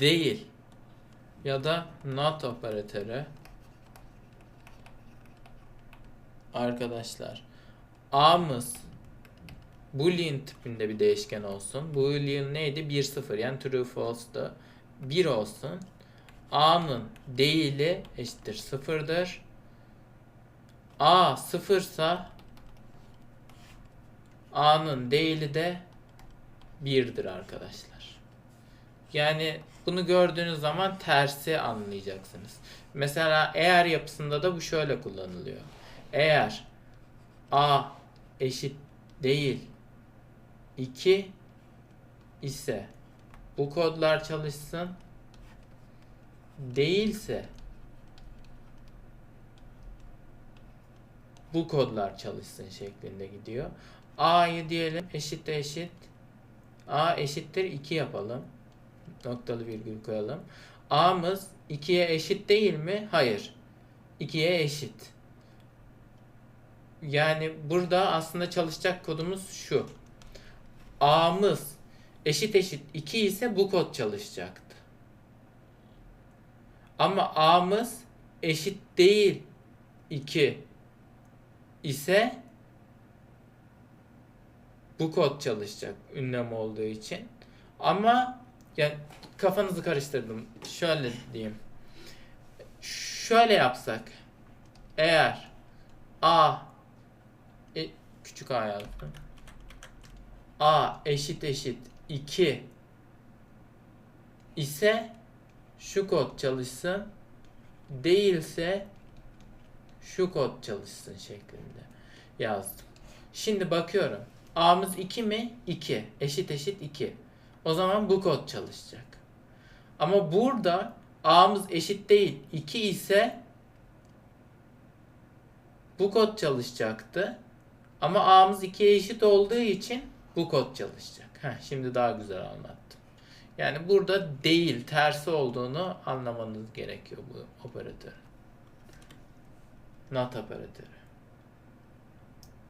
değil ya da not operatörü arkadaşlar a'mız boolean tipinde bir değişken olsun. Boolean neydi? 1 0 yani true false'dı. 1 olsun. a'nın değili eşittir 0'dır. a 0 sa a'nın değili de 1'dir arkadaşlar. Yani bunu gördüğünüz zaman tersi anlayacaksınız. Mesela eğer yapısında da bu şöyle kullanılıyor. Eğer a eşit değil 2 ise bu kodlar çalışsın. Değilse bu kodlar çalışsın şeklinde gidiyor. A'yı diyelim eşit eşit A eşittir 2 yapalım. Noktalı virgül koyalım. A'mız 2'ye eşit değil mi? Hayır. 2'ye eşit. Yani burada aslında çalışacak kodumuz şu. A'mız eşit eşit 2 ise bu kod çalışacaktı. Ama A'mız eşit değil 2 ise bu kod çalışacak ünlem olduğu için. Ama yani kafanızı karıştırdım. Şöyle diyeyim. Şöyle yapsak. Eğer A e, küçük A yazdım. A eşit eşit 2 ise şu kod çalışsın. Değilse şu kod çalışsın şeklinde yazdım. Şimdi bakıyorum. A'mız 2 mi? 2. Eşit eşit 2. O zaman bu kod çalışacak. Ama burada A'mız eşit değil 2 ise bu kod çalışacaktı. Ama A'mız 2'ye eşit olduğu için bu kod çalışacak. Heh, şimdi daha güzel anlattım. Yani burada değil, tersi olduğunu anlamanız gerekiyor bu operatör. Not operatörü.